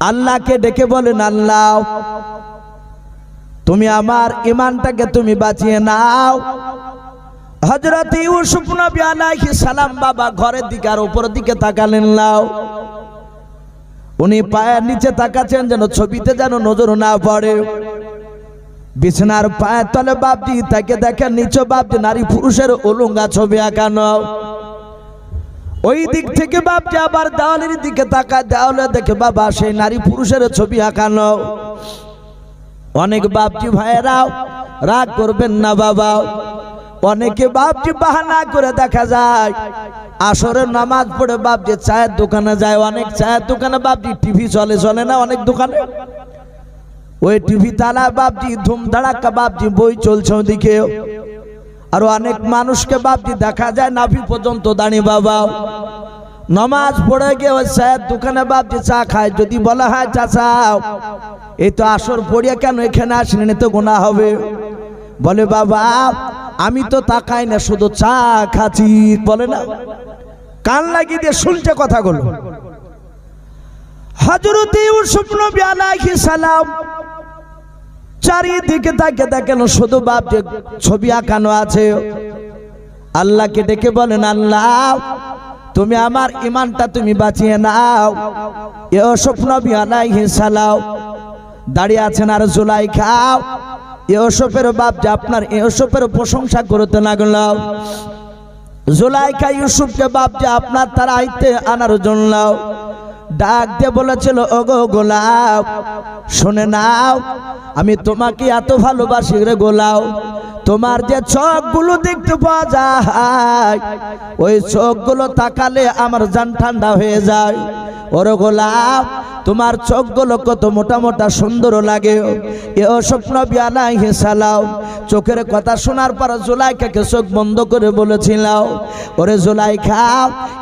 আল্লাহকে ডেকে বলেন, আল্লাহ, তুমি আমার ইমানটাকে তুমি বাঁচিয়ে নাও। হজরত ইউসুফ নবী আলাইহিস সালাম বাবা ঘরের দিকে আর উপরের দিকে তাকালেন নাও উনি পায়ের নিচে তাকাচ্ছেন যেন ছবিতে যেন নজর না পড়ে। বিছানার পায়ের তলে বাপজি তাকে দেখেন, নিচে বাপজি নারী পুরুষের ওলঙ্গা ছবি আঁকানো। ওই দিক থেকে বাপজি আবার দেওয়ালের দিকে তাকায়, দেওয়ালে দেখে বাবা সেই নারী পুরুষের ছবি আঁকানো। অনেক বাপজি ভাইয়েরাও রাগ করবেন না বাবা। অনেকে বাপজি বাহানা করে দেখা যায়, আসরের নামাজ পড়ে বাপজি চায়ের দোকানে যায়, অনেক চায়ের দোকানে বাপজি টিভি চলে চলে না অনেক দোকানে? ওই টিভি তালা বাপজি ধুম ধাড়াক্কা বাপজি বই চলছে ওদিকে। আর অনেক মানুষকে বাপজি দেখা যায় নাভি পর্যন্ত দাঁড়িয়ে বাবা। নমাজ পড়ে গিয়ে ওই স্যার দোকানে বাপজি চা খায়, যদি বলা হয়, চাচা, এই তো আসর পড়িয়া কেন এখানে আসেনি তো গোনা হবে। বলে, বাবা, আমি তো তাকাই না, শুধু চা খাচ্ছি। বলে না, কান লাগিয়ে দিয়ে শুনছে কথাগুলো। হজরত ইউসুফ নবী আলাইহিস সালাম চারিদিকে তাকে দেখেন, শুধু বাপ যে ছবি আঁকানো আছে। আল্লাহকে ডেকে বলেন, আল্লাহ, তুমি আমার ইমানটা তুমি বাঁচিয়ে নাও। এ স্বপ্ন বিয়ালাই সালাও দাঁড়িয়ে আছেন আর জুলাই খাও। এ এসবের বাপ যে আপনার, এ এসবের প্রশংসা করতে লাগল। জুলাইখা ইউসুফকে বাপ যে আপনার তার আইতে আনার জন্য। ডাক দিয়ে বলেছিল ওগো গোলাপ শুনে নাও আমি তোমাকে এত ভালোবাসি রে গোলাও তোমার যে চোখগুলো দেখতে পাওয়া যায়, ওই চোখগুলো তাকালে আমার জান ঠান্ডা হয়ে যায়। ওরে গোলাপ, তোমার চোখগুলো কত মোটা মোটা সুন্দর লাগে। এ স্বপ্ন বিয়ালাই হেসালাও চোখের কথা শোনার পর জোলাইখাকে চোখ বন্ধ করে বলেছিলাম, ওরে জোলাইখা,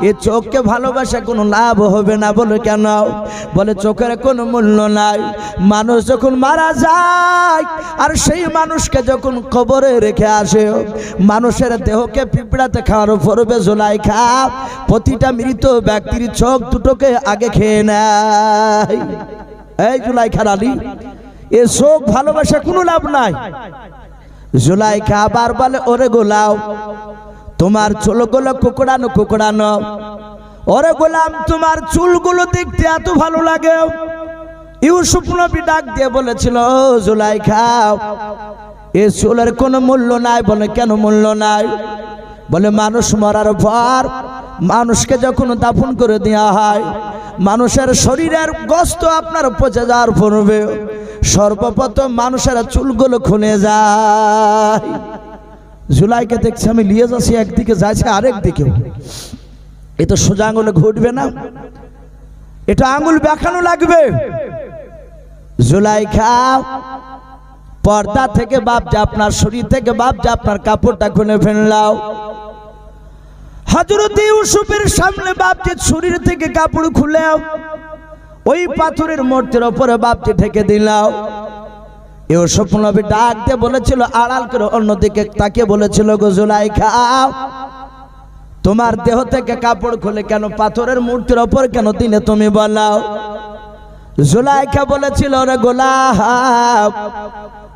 এ চোখকে ভালোবাসা কোনো লাভ হবে না বলে কেন? বলে, চোখের কোনো মূল্য নাই। মানুষ যখন মারা যায়, আর সেই মানুষকে যখন কবরে রেখে আসে। মানুষের দেহকে পিঁপড়াতে খাওয়ার পড়বে জোলাইখা প্রতিটা মৃত ব্যক্তির চোখ দুটোকে আগে খেয়ে নেয়। এই জুলাইখা আলী এ শোক ভালোবাসা কোনো লাভ নাই। জুলাইখা আবার বলে, ওরে গোলাও তোমার চুলগুলো কুকড়ানো কুকড়ানো। ওরে গোলাম, তোমার চুলগুলো দেখতে এত ভালো লাগে। ইউসুফ নবী ডাক দিয়ে বলেছিল, "ও জুলাইখা এ চুলের কোনো মূল্য নাই। বলে, কেন মূল্য নাই? বলে, মানুষ মরার পর মানুষকে যখন দাফন করে দেওয়া হয়, মানুষের শরীরের গস্ত আপনার পচে যাওয়ার পূর্বে সর্বপ্রথম মানুষের চুলগুলো খুলে যায়। জুলাইকে দেখছি, আমি নিয়ে যাচ্ছি, একদিকে যাচ্ছে আরেক দিকেও এ তো সোজা আঙুলে ঘটবে না। এটা আঙুল দেখানো লাগবে। জুলাই জুলাইখা পর্দা থেকে বাপ যা আপনার শরীর থেকে বাপ যা আপনার কাপড়টা খুলে ফেললাও। হজরত ইউসুফের সামনে বাপটি শরীর থেকে কাপড় খুলে ওই পাথরের মূর্তির ওপরে বাপটি ঠেকে দিলাও। ইউসুফ নবী ডাক দিয়ে বলেছিল, আড়াল করে অন্যদিকে তাকে বলেছিল গজুলাই খাও তোমার দেহ থেকে কাপড় খুলে কেন, পাথরের মূর্তির ওপর কেন দিনে তুমি বলাও? জুলাইখা বলেছিল, ওরা গোলা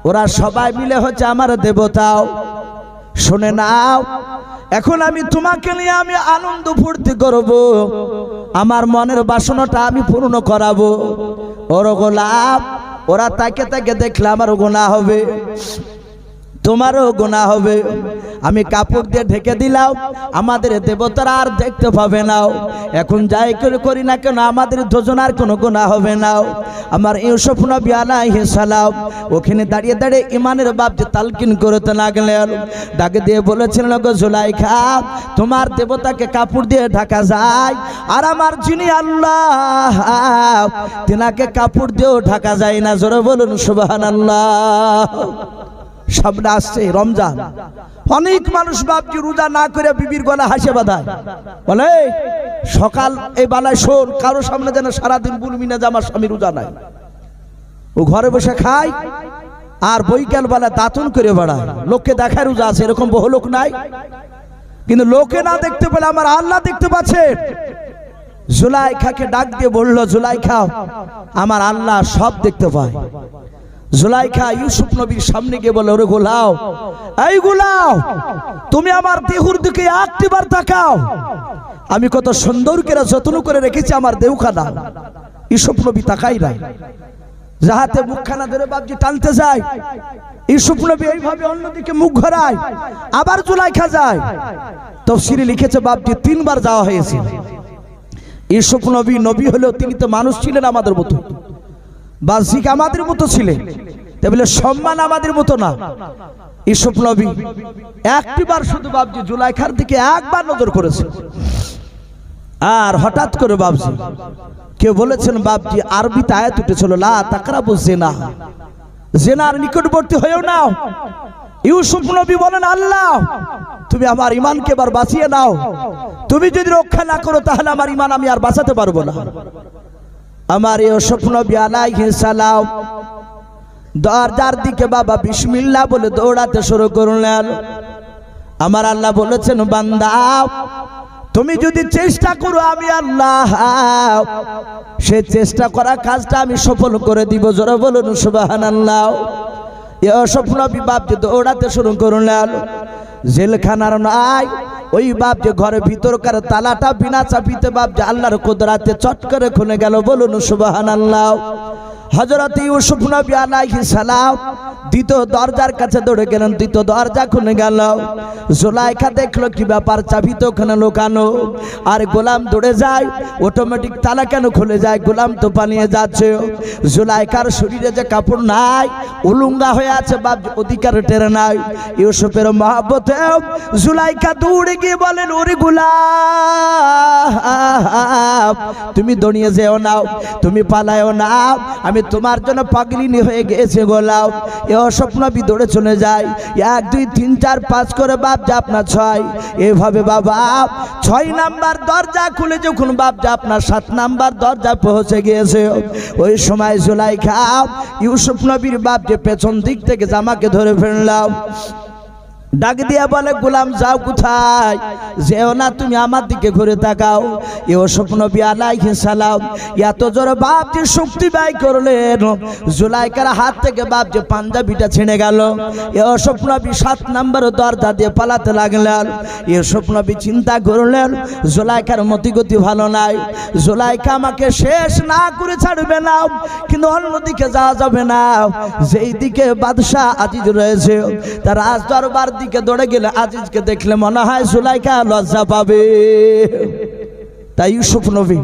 ওরা সবাই মিলে হচ্ছে আমার দেবতাও। শুনে নাও, এখন আমি তোমাকে নিয়ে আমি আনন্দ ফুর্তি করব। আমার মনের বাসনাটা আমি পূর্ণ করাবো। ওর গোলাপ, ওরা তাকে তাকে দেখলে আমার গোলা হবে। তোমারও গোনা হবে। আমি কাপড় দিয়ে ঢেকে দিলাম, আমাদের দেবতারা আর দেখতে পাবে নাও এখন যাই করে করি না কেন, আমাদের দুজনার কোনো গোনা হবে নাও আমার ইউসুফ নবী আলাইহিস সালাম ওখানে দাঁড়িয়ে দাঁড়িয়ে ইমানের বাপ যে তালকিন করতে লাগলেন। ডাকে দিয়ে বলেছিলেন গো জুলাইখা, তোমার দেবতাকে কাপড় দিয়ে ঢাকা যায় আর আমার যিনি আল্লাহ, তিনাকে কাপড় দিয়েও ঢাকা যায় না। জোরে বলুন, সুবহানাল্লাহ। সামনে আসছে রমজান। অনেক মানুষ বাপজি রোজা না করে বিবির গলা হাসে বাঁধায়। বলে, সকাল এই বেলায় শোন, কারও সামনে যেন সারাদিন বলবি না যে আমার স্বামী রোজা নাই। ও ঘরে বসে খায়, আর বৈকাল বেলা দাঁতন করে বেড়ায়। লোককে দেখায় রোজা আছে, এরকম বহু লোক নাই। কিন্তু লোকে না দেখতে পেলে আমার আল্লাহ দেখতে পাচ্ছে। জুলাইখাকে ডাক দিয়ে বলল জুলাইখা আমার আল্লাহ সব দেখতে পায়। জুলাইখা ইউসুফ নবীর সামনে গিয়ে বলে, ওরে গোলাও এই গোলাও তুমি আমার দেহুর দিকে একটিবার তাকাও। আমি কত সুন্দর করে যত্ন করে রেখেছি আমার দেহখানা ইউসুফ নবী তাকাই নাই। যাহাতে মুখখানা ধরে বাপজি টানতে যায়। ইউসুফ নবী এইভাবে অন্যদিকে মুখ ঘোরায়, আবার জুলাইখা যায়। তফসিরে লিখেছে, বাপজি তিনবার যাওয়া হয়েছে। ইউসুফ নবী নবী হলেও তিনি তো মানুষ ছিলেন আমাদের মতো। বাহ্যিক আমাদের মতো তাই বলে সম্মান আমাদের মতো না। ইসুফ নবী একটিবার শুধু বাবজি জুলাইখার দিকে একবার নজর করেছে। আর হঠাৎ করে বাবজি কেউ বলেছেন বাবজি আরবিতে আয়াত উঠেছিল, লা তাকরাবু জেনা। জেনার নিকটবর্তী হয়েও নাও। ইউসুফ নবী বলেন, আল্লাহ, তুমি আমার ইমানকে এবার বাঁচিয়ে নাও। তুমি যদি রক্ষা না করো, তাহলে আমার ইমান আমি আর বাঁচাতে পারব না। আমার নবী আলাইহিস সালাম। দরজার দিকে বাবা বিসমিল্লাহ বলে দৌড়াতে শুরু করলেন। আমার আল্লাহ বলেছেন, বান্দা, তুমি যদি চেষ্টা করো আমি আল্লাহ, সে চেষ্টা করা কাজটা আমি সফল করে দিব। জোরে বলুন সুবাহান আল্লাহ স্বপ্ন বাপ যে দৌড়াতে শুরু করলেন। জেলখানার নাই। ওই বাপ যে ঘরের ভিতরকার তালাটা বিনা চাপিতে বাপ যে আল্লাহর কুদরাতে চট করে খুলে গেল, বলুন সুবাহান আল্লাহ হজরত ইউসুফ নবী আলাইহিস সালাম দ্বিতীয় দরজার কাছে দৌড়ে গেলেন, দ্বিতীয় দরজা খুলে গেল। জোলাইখা দেখল কি ব্যাপার চাবি তো ওখানে লোকানো। আর গোলাম দৌড়ে যায় অটোমেটিক তালা কেন খুলে যায়? গোলাম তো পানিয়ে যাচ্ছে। জোলাইখার শরীরে যে কাপড় নাই, উলুঙ্গা হয়ে আছে, বাপ অধিকার টেরে নাই। ইউসুফের মহাব্বতে জুলাইখা দৌড়ে গিয়ে বলেন ওরে গুলাম, তুমি দড়িয়ে যেও নাও তুমি পালায়ও নাও আমি তোমার জন্য পাগলিনি হয়ে গেছে গোলাও এ অস্বপ্ন দৌড়ে চলে যায় এক, দুই, তিন, চার, পাঁচ করে বাপ যা আপনার ছয়। এভাবে বাবা, ছয় নাম্বার দরজা খুলে যখন বাপ যা আপনার সাত নাম্বার দরজা পৌঁছে গিয়েছে। ওই সময় জুলাই খাও ইউসুফ নবীর বাপ যে পেছন দিক থেকে জামাকে ধরে ফেললাম। ডাক দিয়া বলে, গোলাম, যাও কোথায়? যেও না, তুমি আমার দিকে ঘুরে তাকাও। এও স্বপ্ন বিয়ালাইহি সালাম এত জোরে বাপ যে শক্তি ব্যয় করলেন। জুলাইকার হাত থেকে বাপ যে পাঞ্জাবিটা ছিঁড়ে গেল। এও স্বপ্ন বি সাত নম্বর দরজা দিয়ে পালাতে লাগলেন। এ স্বপ্ন বি চিন্তা করলেন, জুলাইকার মতিগতি ভালো নাই। জুলাইকা আমাকে শেষ না করে ছাড়বে না, কিন্তু অন্যদিকে যাওয়া যাবে না। যেই দিকে বাদশাহ আজিজ রয়েছে, তার রাজ দরবার দিকে দৌড়ে গেলে আজিজকে দেখলে মনে হয় সুলাইকা লজ্জা পাবে। তাই ইউসুফ নবী,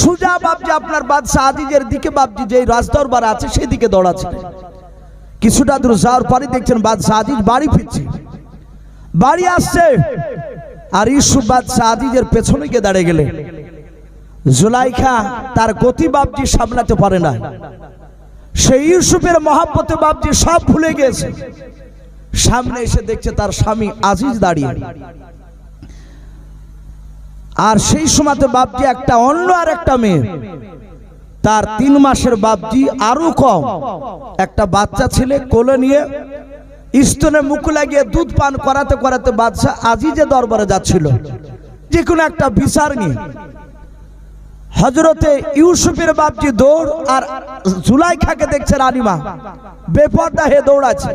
সুজা বাবজি আপনার বাদশাহ আজিজের দিকে বাবজি যে রাজদরবার আছে সেই দিকে দৌড়াচ্ছে। কিছুটা দূর যাওয়ার পরে দেখছেন বাদশাহ আজিজ বাড়ি ফিরছে। বাড়ি আসছে আর ইউসুফ বাদশাহ আজিজের পেছনে গিয়ে দাঁড়িয়ে গেলে। জুলাইখা তার গতি বাবজি সামলাতে পারে না। সেই ইউসুফের মহাব্বতে বাবজি সব ভুলে গেছে সামনে এসে দেখছে তার স্বামী আজিজ দাঁড়িয়ে। আর সেই সময়তে বাপজি একটা অন্য আর একটা মেয়ে। তার তিন মাসের বাপজি আরও কম। একটা বাচ্চা ছেলে কোলে নিয়ে স্তনে মুখ লাগিয়ে দুধ পান করাতে করাতে বাদশাহ আজিজে দরবারে যাচ্ছিল। যে কোনো একটা বিচার নিয়ে। হজরতে ইউসুফের বাপজি দৌড় আর জুলাই জুলাইখাকে দেখছে রানিমা। বেপর্দা হে দৌড়াচ্ছে।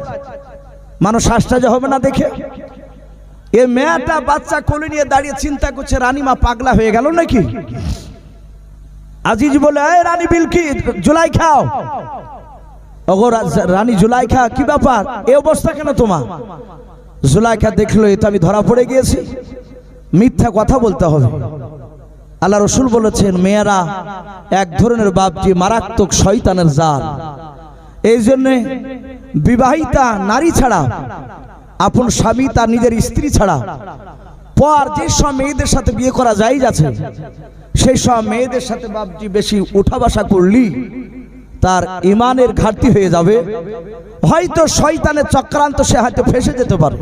মানুষ আশ্চর্য হবে না দেখে। এ মেয়েটা বাচ্চা কোলে নিয়ে দাঁড়িয়ে চিন্তা করছে, রানীমা পাগলা হয়ে গেল নাকি? আজিজ বলে, এই রানী বিলকি জুলাই খাও। ওগো রানী জুলাই খা, কি ব্যাপার? এই অবস্থা কেন তোমার? জুলাইখা দেখল এটা আমি ধরা পড়ে গিয়েছি। মিথ্যা কথা বলতে হবে। আল্লাহ রসুল বলেছেন, মেয়েরা এক ধরনের বাপটি মারাত্মক শয়তানের জাল। এই জন্যে বিবাহিতা নারী ছাড়া, আপন স্বামী তার নিজের স্ত্রী ছাড়া, পর যে সব মেয়েদের সাথে বিয়ে করা যায় যাচ্ছে, সেই সব মেয়েদের সাথে বাপজি বেশি উঠা বসা করলি, তার ইমানের ঘাটতি হয়ে যাবে। হয়তো শয়তানের চক্রান্ত সে হয়তো ফেসে যেতে পারে।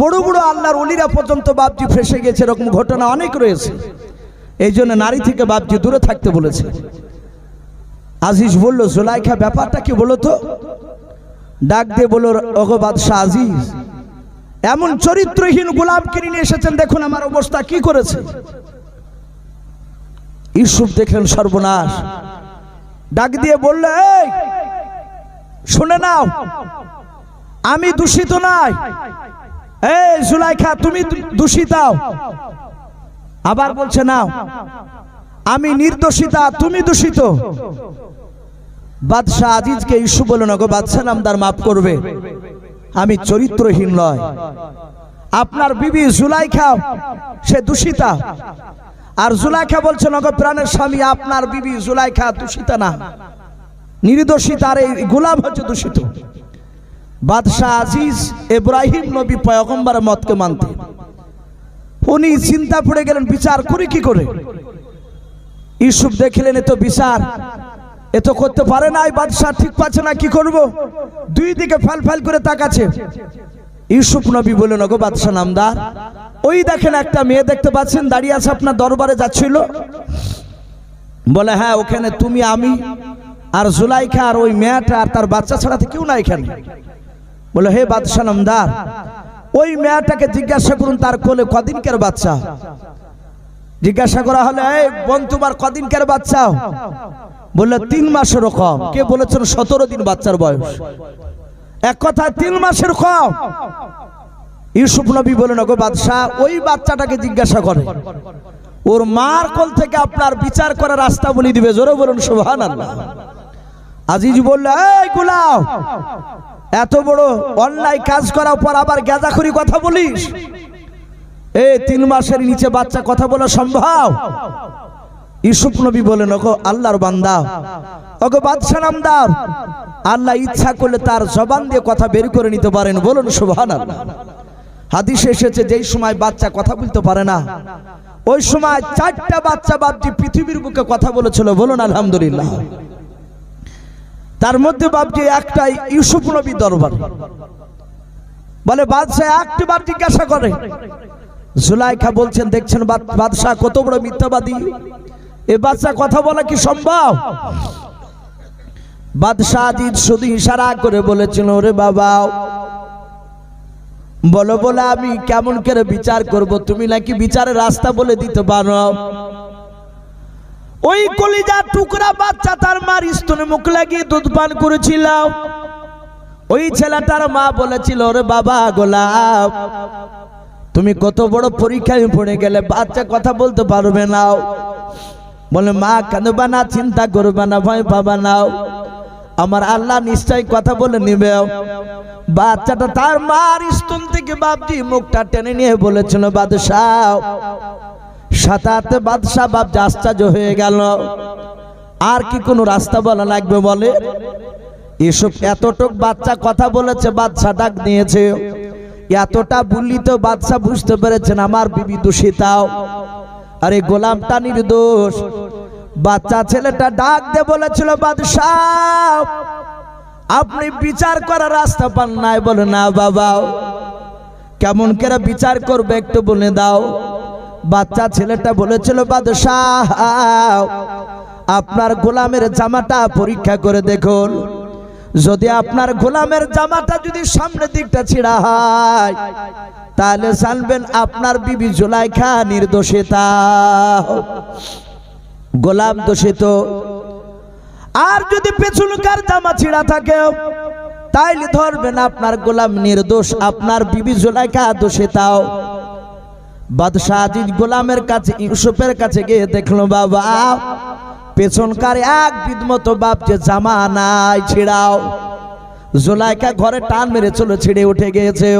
বড় বড় আল্লাহর অলিরা পর্যন্ত বাপজি ফেসে গেছে, এরকম ঘটনা অনেক রয়েছে। এই জন্য নারী থেকে বাপজি দূরে থাকতে বলেছে। আজিজ বলল, জোলাইখা, ব্যাপারটা কি বলো তো? ডাক দিয়ে বলল ওগো বাদশাহ আজিজ এমন চরিত্রহীন গোলাম কিনে নিয়ে এসেছেন? দেখুন আমার অবস্থা কি করেছে? ইউসুফ দেখলেন সর্বনাশ। ডাক দিয়ে বললে "এই, শুনে নাও আমি দূষিত নাই। এই জুলাইখা তুমি দূষিতাও আবার বলছে নাও আমি নির্দোষিতা তুমি দূষিত। বাদশাহ আজিজকে ইস্যু বলে না গো বাদশাহ নামদার মাফ করবে। আমি চরিত্রহীন নয়। আপনার বিবি জুলাইখা, সে দূষিতা। আর জুলাইখা বলছে নগর প্রাণের স্বামী, আপনার বিবি জুলাইখা দূষিতা না। নির্দোষিত আর এই গোলাম হচ্ছে দূষিত। বাদশাহ আজিজ ইব্রাহিম নবী পয়গম্বর মতকে মানতে। উনি চিন্তা পড়ে গেলেন, বিচার করি কি করে? ইউসুফ দেখলেন, এ তো বিচার। এ তো করতে পারে না, এই বাদশাহ ঠিক পাচ্ছে না, কি করব? দুই দিকে ফাল ফাল করে তাকাচ্ছে। ইউসুফ নবী বললেন ওগো বাদশাহ নামদার, ওই দেখেন একটা মেয়ে দেখতে পাচ্ছেন, দাঁড়িয়ে আছে আপনার দরবারে যাচ্ছিল। বলে হ্যাঁ ওখানে তুমি, আমি আর জুলাইখা আর ওই মেয়েটা আর তার বাচ্চা ছাড়া তো কেউ না এখানে। বলে, হে বাদশাহ নামদার, ওই মেয়েটাকে জিজ্ঞাসা করুন তার কোলে কদিনকার বাচ্চা? জিজ্ঞাসা করা হলে, এই বোন তোমার কদিনকার বাচ্চা? বললে, তিন মাসের কম কে বলেছেন সতেরো দিন বাচ্চার বয়স। এক কথায়, তিন মাসের কম ইউসুফ নবী বলেন গো বাদশাহ, ওই বাচ্চাটাকে জিজ্ঞাসা করে। ওর মার কোল থেকে আপনার বিচার করার রাস্তা বলি দিবে। জোরে বলুন আল্লাহ আজিজ বলল, এই গুলাম, এত বড় অন্যায় কাজ করার পর আবার গেজাখুরি কথা বলিস? এই তিন মাসের নিচে বাচ্চা কথা বলা সম্ভব? ইসুফ নবী বলেন, ওগো আল্লাহর বান্দা, ওগো বাদশাহ নামদার, আল্লাহ ইচ্ছা করলে তার জবান দিয়ে কথা বের করে নিতে পারেন। বলুন সুবহান আল্লাহ হাদিসে এসেছে, যেই সময় বাচ্চা কথা বলতে পারে না, ওই সময় চারটা বাচ্চা বাপজি পৃথিবীর বুকে কথা বলেছিল। বলুন, আলহামদুলিল্লাহ। তার মধ্যে বাপজি একটাই ইউসুফ নবী দরবার। বলে, বাদশাহ, একটি বার জিজ্ঞাসা করে? জুলাইখা বলছেন, দেখছেন বাদ- বাদশাহ কত বড় মিথ্যাবাদী। এ বাচ্চা কথা বলা কি সম্ভব? বাদশাহ আজিজ শুধু ইশারা করে বলেছিল, ওরে বাবা, বলো বলে আমি কেমন করে বিচার করব? তুমি নাকি বিচারের রাস্তা বলে দিতে পারো? ওই কলিজা টুকরা বাচ্চা তার মার স্তনে মুখ লাগিয়ে দুধ পান করেছিল। ওই ছেলেটার মা বলেছিল, ওরে বাবা গোলাপ, তুমি কত বড় পরীক্ষায় পড়ে গেলে বাচ্চা কথা বলতে পারবে না। বলে, মা কাঁদবা না চিন্তা করবে না, ভয় পাবা নাও আমার আল্লাহ নিশ্চয় কথা বলে নিবে। বাচ্চাটা তার মার স্তন থেকে বাপজি মুখটা টেনে নিয়ে বলেছিল, বাদশাহ সাতাতে বাদশাহ বাপ আশ্চর্য হয়ে গেল। আর কি কোনো রাস্তা বলা লাগবে বলে? এসব এতটুক বাচ্চা কথা বলেছে বাদশা ডাক দিয়েছে। এতটা বললি তো বাদশা বুঝতে পেরেছেন, আমার বিবি দূষিতাও আরে গোলামটা নির্দোষ। বাচ্চা ছেলেটা ডাক দিয়ে বলেছিল, বাদশাহ, আপনি বিচার করার রাস্তা পান নাই বলে, না বাবা। কেমন করে বিচার করবে একটু বলে দাও। বাচ্চা ছেলেটা বলেছিল, বাদশাহ, আপনার গোলামের জামাটা পরীক্ষা করে দেখুন। যদি আপনার গোলামের জামাটা যদি সামনের দিকটা ছিঁড়া হয়, তাহলে জানবেন আপনার বিবি জুলাইখা নির্দোষিতা। গোলাম দোষিত। আর যদি পেছনকার জামা ছিঁড়া থাকে, তাইলে ধরবেন আপনার গোলাম নির্দোষ, আপনার বিবি জুলাইখা দোষিতাও। বাদশাহ আজিজ গোলামের কাছে, ইউসুফের কাছে গিয়ে দেখল, বাবা পেছনকার এক বিদমতো বাপ যে জামা নাই ছিড়াও। জোলাইকা ঘরে টান মেরে চলো ছিঁড়ে উঠে গিয়েছে।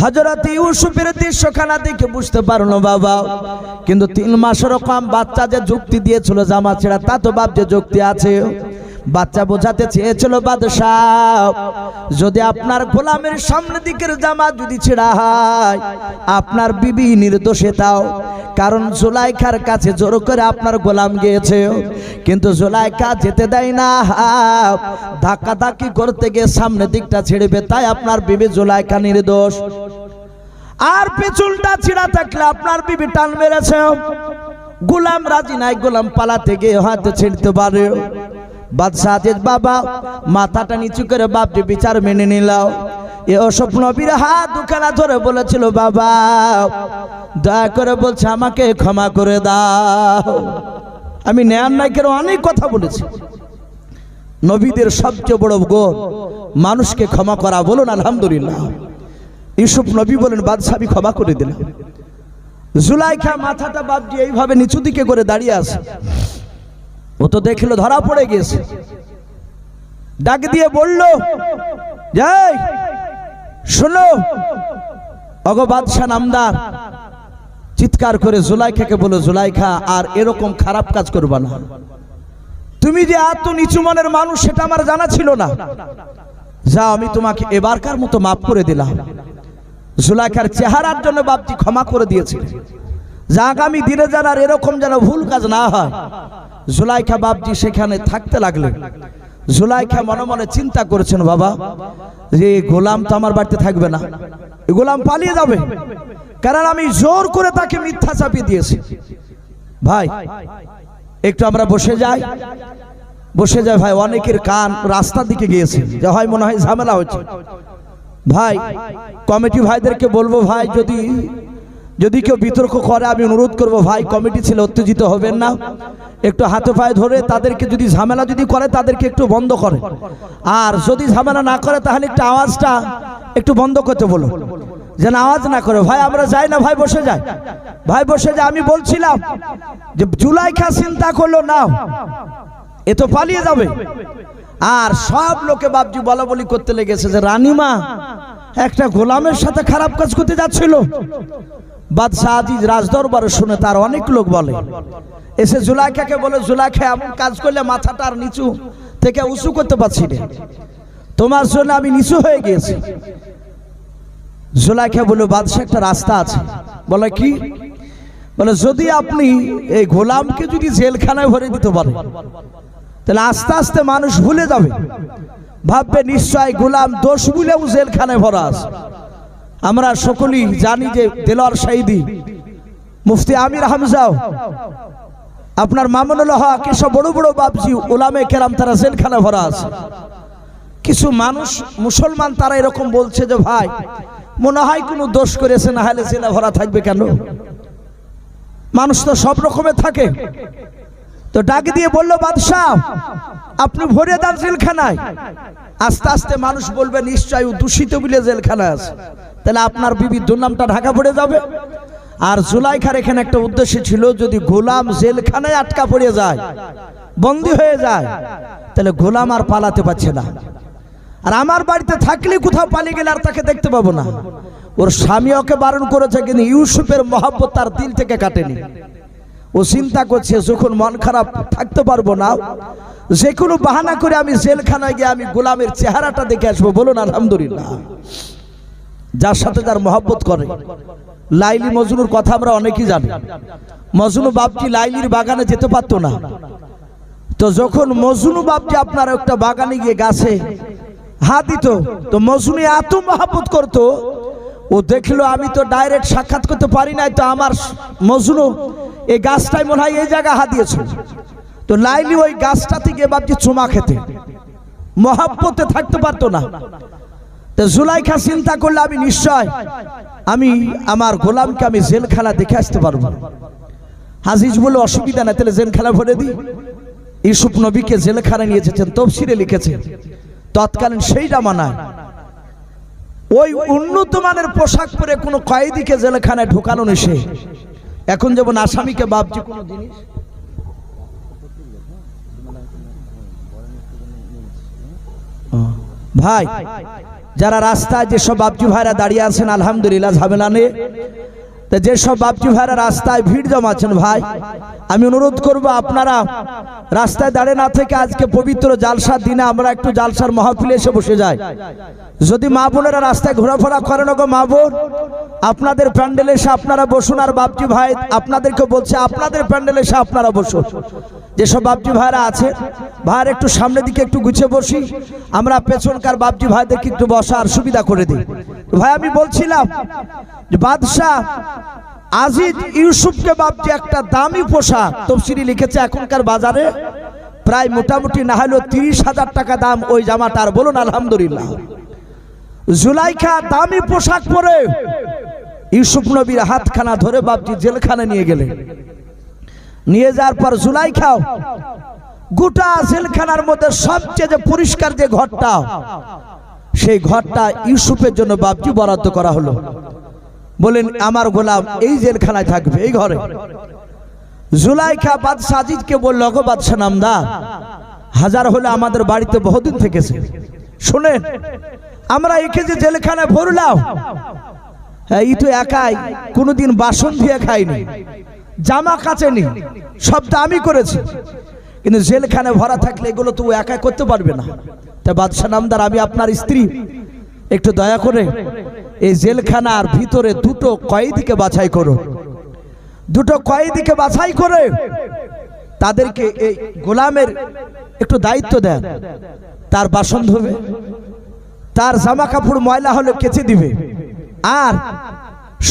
হজরত ইউসুফের দৃশ্যখানা দেখে বুঝতে পারো না বাবা। কিন্তু তিন মাসের কম বাচ্চা যে যুক্তি দিয়েছিল জামা ছেঁড়া, তা তো বাপ যে যুক্তি আছে। বাচ্চা বোঝাতে চেয়েছিল বাদশাহ। যদি আপনার গোলামের সামনের দিকের জামা যদি ছেঁড়া হয়, আপনার বিবি নির্দোষে তাও। কারণ জোলাইখার কাছে জোর করে আপনার গোলাম গিয়েছে। কিন্তু জোলাইখা যেতে দেয় না। ধাক্কা ধাক্কি করতে গিয়ে সামনের দিকটা ছেড়েবে, তাই আপনার বিবি জোলাইখা নির্দোষ। আর পেছনটা ছিঁড়া থাকলে আপনার বিবি টান মেরেছে। গোলাম রাজি নাই, গোলাম পালাতে গিয়ে হয়তো ছিঁড়তে পারে। বাদশাহ বাবা, মাথাটা নিচু করে বাপজি বিচার মেনে নিলাও এ অসব নবীর হাত দুখানা ধরে বলেছিল, বাবা, দয়া করে বলছে, আমাকে ক্ষমা করে দাও। আমি নেয়ার নায়কের অনেক কথা বলেছি। নবীদের সবচেয়ে বড় গুণ মানুষকে ক্ষমা করা। বলুন, আলহামদুলিল্লাহ। ইউসুফ নবী বলেন, বাদশাহ, আমি ক্ষমা করে দিলাম। জুলাইখা মাথাটা বাদ দিয়ে এইভাবে নিচু দিকে করে দাঁড়িয়ে আছে। ও তো দেখল ধরা পড়ে গেছে। ডাক দিয়ে বলল যাই শোনো, অগ বাদশাহ নামদার, চিৎকার করে জুলাইখাকে বলো, জুলাইখা, আর এরকম খারাপ কাজ করবা না। তুমি যে এত নিচু মনের মানুষ, সেটা আমার জানা ছিল না। যা আমি তোমাকে এবারকার মতো মাফ করে দিলাম। জুলাইখার চেহারার জন্য বাপটি ক্ষমা করে দিয়েছে। যা আগামী দিনে যেন আর এরকম যেন ভুল কাজ না হয়। জুলাইখা বাপজি সেখানে থাকতে লাগলেন। জুলাইখা মনে মনে চিন্তা করেছেন, বাবা, যে গোলাম তো আমার বাড়িতে থাকবে না। গোলাম পালিয়ে যাবে। কারণ আমি জোর করে তাকে মিথ্যা চাপিয়ে দিয়েছি। ভাই, একটু আমরা বসে যাই। বসে যাই, ভাই, অনেকের কান রাস্তার দিকে গিয়েছে। যে হয় মনে হয় ঝামেলা হচ্ছে। ভাই, কমিটি ভাইদেরকে বলব, ভাই, যদি যদি কেউ বিতর্ক করে, আমি অনুরোধ করব, ভাই, কমিটি ছিল উত্তেজিত হবেন না। একটু হাতে পায়ে ধরে তাদেরকে যদি ঝামেলা যদি করে, তাদেরকে একটু বন্ধ করে। আর যদি ঝামেলা না করে, তাহলে একটু আওয়াজটা একটু বন্ধ করতে বলো। যেন আওয়াজ না করে, ভাই, আমরা যাই না, ভাই, বসে যাই। ভাই, বসে যাই আমি বলছিলাম যে, জুলাই খা চিন্তা করল না। এ তো পালিয়ে যাবে। আর সব লোকে বাপজি বলা বলি করতে লেগেছে যে, রানীমা, একটা গোলামের সাথে খারাপ কাজ করতে যাচ্ছিল। বাদশাহ আজিজ রাজদরবারে শুনে তার অনেক লোক বলে। এসে জুলাইখাকে বলে, জুলাইখা, এমন কাজ করলে মাথাটা নিচু থেকে উঁচু করতে পারছি না। তোমার জন্য আমি নিচু হয়ে গিয়েছি। জুলাইখা বলে, বাদশাহ, একটা রাস্তা আছে। বলে, কি? বলে, যদি আপনি এই গোলামকে যদি জেলখানায় ভরে দিতে পারেন, তাহলে আস্তে আস্তে মানুষ ভুলে যাবে। ভাববে, নিশ্চয় গোলাম দোষ বুলেও জেলখানায় ভরা আছে। আমরা সকলেই জানি যে দেলোয়ার শাহিদি মুফতি আমির হামজাও, আপনার মামুনুল হক এসব বড় বড় বাপজি ওলামে কেরাম তারা জেলখানায় ভরা আছে। কিছু মানুষ, মুসলমান তারা এরকম বলছে যে, ভাই, মনে হয় কোনো দোষ করেছে, না হলে জেলে ভরা থাকবে কেন? মানুষ তো সব রকমের থাকে। তো ডাক দিয়ে বলল, বাদশাহ, আপনি ভরে দেন জেলখানায়। আস্তে আস্তে মানুষ বলবে নিশ্চয় দূষিত বলে জেলখানায় আছে। তাহলে আপনার বিবি দুর্নামটা ঢাকা পড়ে যাবে। আর জুলাইখার এখানে একটা উদ্দেশ্য ছিল, যদি গোলাম জেলখানায় আটকা পড়ে যায়, বন্দি হয়ে যায়, তাহলে গোলাম আর পালাতে পারছে না। আর আমার বাড়িতে থাকলে কোথাও পালিয়ে গেলে আর তাকে দেখতে পাবো না। ওর স্বামী ওকে বারণ করেছে, কিন্তু ইউসুফের মহাব্বত তার দিল থেকে কাটেনি। ও চিন্তা করছে, যখন মন খারাপ থাকতে পারব না, যে কোনো বাহানা করে আমি জেলখানায় গিয়ে আমি গোলামের চেহারাটা দেখে আসব। বলুন, আলহামদুলিল্লাহ। যার সাথে যার মহব্বত করে। লাইলি মজনুর কথা আমরা অনেকেই জানি। মজনু বাপজি লাইলির বাগানে যেতে পারতো না। তো যখন মজনু বাপজি আপনার একটা বাগানে গিয়ে গাছে হাত দিত, তো মজনু এত মহাব্বত করতো, ও দেখল আমি তো ডাইরেক্ট সাক্ষাৎ করতে পারি নাই, তো আমার মজনু এই গাছটাই মনে হয় এই জায়গায় হাত দিয়েছে। তো লাইলি ওই গাছটা থেকে বাপজি চুমা খেতে। মহাব্বতে থাকতে পারতো না। তো জুলাইখা চিন্তা করলে আমি নিশ্চয় আমি আমার গোলামকে আমি জেল খেলা দেখে আসতে পারব। হাজিজ বলে অসুবিধা না তাহলে জেল খেলা ভরে দিই। ইউসুফ নবীকে জেলখানা নিয়ে এসেছেন তফসিরে লিখেছে, তৎকালীন সেই জামানায়। ওই উন্নত মানের পোশাক পরে কোনো কয়েদিকে জেলখানায় ঢোকানো নিষে এখন যেমন আসামিকে বাপজি কোনো জিনিস। ভাই যারা রাস্তায় যেসব বাপজি ভাইরা দাঁড়িয়ে আছেন, আলহামদুলিল্লাহ, ঝামেলা নেই। তা যেসব বাপজি ভাইরা রাস্তায় ভিড় জমাচ্ছেন ভাই, আমি অনুরোধ করব আপনারা রাস্তায় দাঁড়িয়ে না থেকে আজকে পবিত্র জালসার দিনে আমরা একটু জালসার মহাফিলে এসে বসে যাই। যদি মা বোনেরা রাস্তায় ঘোরাফেরা করেন গো মা বোন, আপনাদের প্যান্ডেলে এসে আপনারা বসুন আর বাপজি ভাই আপনাদেরকে বলছে, আপনাদের প্যান্ডেলে এসে আপনারা বসুন। যেসব বাপজি ভাইরা আছে ভাইয়ের একটু সামনের দিকে একটু গুছিয়ে বসি। আমরা পেছনকার বাপজি ভাইদেরকে একটু বসার সুবিধা করে দিই। ভাই, আমি বলছিলাম যে বাদশাহ আজিজ ইউসুফকে বাপজি একটা দামি পোশাক তফসিরি লিখেছে এখনকার বাজারে। প্রায় মোটামুটি না হলেও তিরিশ হাজার টাকা দাম ওই জামাটার বলুন, আলহামদুলিল্লাহ। জুলাইখা দামি পোশাক পরে ইউসুফ নবীর হাতখানা ধরে বাপজি জেলখানে নিয়ে গেলে নিয়ে যাওয়ার পর জুলাইখাও গোটা জেলখানার মধ্যে সবচেয়ে যে পরিষ্কার যে ঘরটা, সেই ঘরটা ইউসুফের জন্য বাপজি বরাদ্দ করা হলো। বলেন, আমার গোলাম এই জেলখানায় থাকবে, এই ঘরে? জুলাইখা বাদশাহ আজিজকে বলল গো বাদশাহ নামদা, হাজার হলে আমাদের বাড়িতে বহুদিন থেকেছে। শোনেন, আমরা একে যে জেলখানায় ভরলাম হ্যাঁ ই তো একাই, কোনোদিন বাসন দিয়ে খাইনি, জামা কাচেনি, সবটা আমি করেছি। কিন্তু জেলখানে ভরা থাকলে এগুলো তো ও একাই করতে পারবে না। তা বাদশাহ নামদার, আমি আপনার স্ত্রী, একটু দয়া করে এই জেলখানার ভিতরে দুটো কয়েদিকে বাছাই করো। দুটো কয়েদিকে বাছাই করে তাদেরকে এই গোলামের একটু দায়িত্ব দেন। তার বাসন ধোবে, তার জামা কাপড় ময়লা হলে কেচে দিবে। আর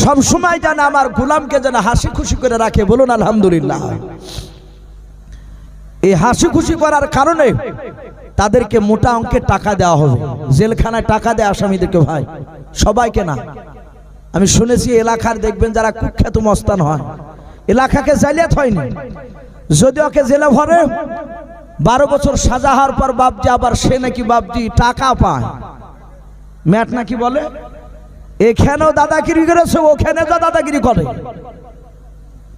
সব সময় যেন আমার গোলামকে যেন হাসি খুশি করে রাখে, বলুন আলহামদুলিল্লাহ। এই হাসি খুশি করার কারণে তাদেরকে মোটা অঙ্কের টাকা দেওয়া হবে। জেলখানায় টাকা দেয় আসামিদেরকে ভাই। সবাইকে না। আমি শুনেছি এলাকার দেখবেন যারা কুখ্যাত মস্তান হয়। এলাকাকে জালিয়াত হয়নি। যদি ওকে জেলে ভরে, বারো বছর সাজা হওয়ার পর বাপজি আবার সে নাকি বাপজি টাকা পায়। ম্যাট নাকি বলে? এখানেও দাদাগিরি করেছে ওখানে যা দাদাগিরি করে।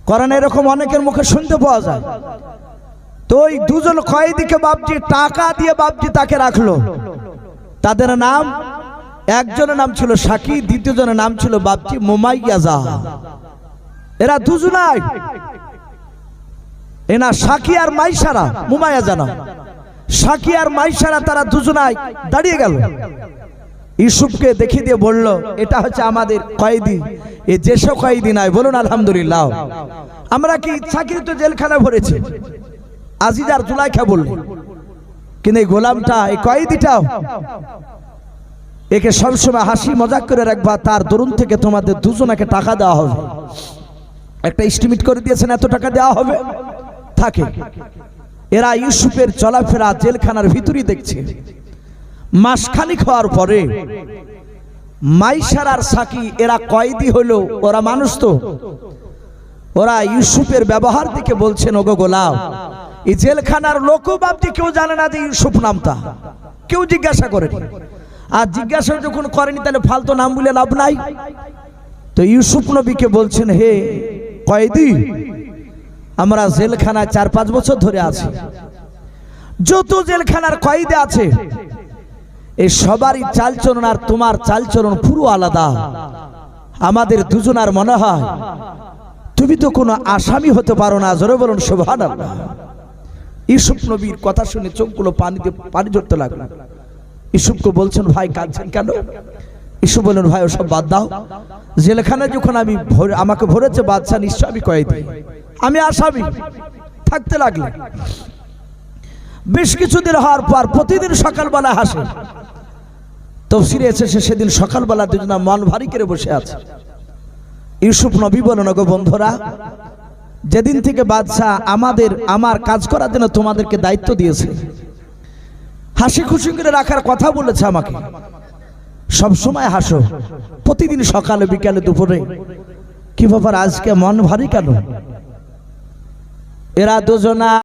করেন এরকম অনেকের মুখে শুনতে পাওয়া যায়। তো ওই দুজন কয়েদিকে বাপজি টাকা দিয়ে বাপজি তাকে রাখল। তাদের নাম, একজনের নাম ছিল সাকি দ্বিতীয় জনের নাম ছিল বাপজি মোমাইয়াজা এরা দুজনাই। এনা সাকি আর মাইসারা মুমায়া জানা সাকি আর মাইসারা তারা দুজনাই দাঁড়িয়ে গেল। ইউসুফকে দেখিয়ে দিয়ে বলল, এটা হচ্ছে আমাদের কয়েদি এ যেসব কয়েদি নাই, বলুন আলহামদুলিল্লাহ। আমরা কি ইচ্ছাকৃত জেলখানা ভরেছি? আজিজার জুলাইখা বলল কিন্তু এই গোলামটা, এই কয়েদিটাও, একে সবসময় হাসি মজাক করে রাখবা, তার দরুন থেকে তোমাদের দুজনাকে টাকা দেওয়া হবে। একটা এস্টিমেট করে দিয়েছেন, এত টাকা দেওয়া হবে? থাকে। এরা ইউসুফের চলাফেরা জেলখানার ভিতরই দেখছে। মাসখানিক হওয়ার পরে মাইসার আর সাকি, এরা কয়েদি হলো, ওরা মানুষ তো। ওরা ইউসুফের ব্যবহার দিকে বলছেন, ওগো গোলাম এই জেলখানার লোকও ভাবছি কেউ জানে না যে ইউসুফ নামটা। কেউ জিজ্ঞাসা করে আর জিজ্ঞাসা যখন করেনি, তাহলে ফালতু নাম বলে লাভ নাই। তো ইউসুফ নবীকে বলছেন, হে কয়েদি, আমরা জেলখানায় চার, পাঁচ বছর ধরে আছি। যত জেলখানার কয়েদে আছে এই সবারই চালচরণ আর তোমার চালচরণ পুরো আলাদা। আমাদের দুজনার মনে হয়, তুমি তো কোনো আসামি হতে পারো না। জোরে বলুন শোভান ইসুফ নবীর কথা শুনে চোখগুলো পানিতে, পানি ঝরতে লাগল। ইসুফকে বলছেন, ভাই, কাঁদছেন কেন? ইসু বললেন, ভাই, ওসব বাদ দাও। জেলখানায় যখন আমি আমাকে ভরেছে বাদশাহ নিশ্চয় আমি কয়েদি। আমি আসামি। থাকতে লাগলে। বেশ কিছুদিন হওয়ার পর প্রতিদিন সকালবেলা হাসে। তফসিরে এসেছে সেদিন সকালবেলা দুজনা মন ভারী করে বসে আছে। ইউসুফ নবী বলেন গো বন্ধুরা যেদিন থেকে বাদশাহ আমাদের, আমার কাজ করার জন্য তোমাদেরকে দায়িত্ব দিয়েছে। হাসি খুশি করে রাখার কথা বলেছে আমাকে। সব সময় হাসো। প্রতিদিন সকালে, বিকালে, দুপুরে। কি ব্যাপার? আজকে মন ভারী কেন? এরা দুজনা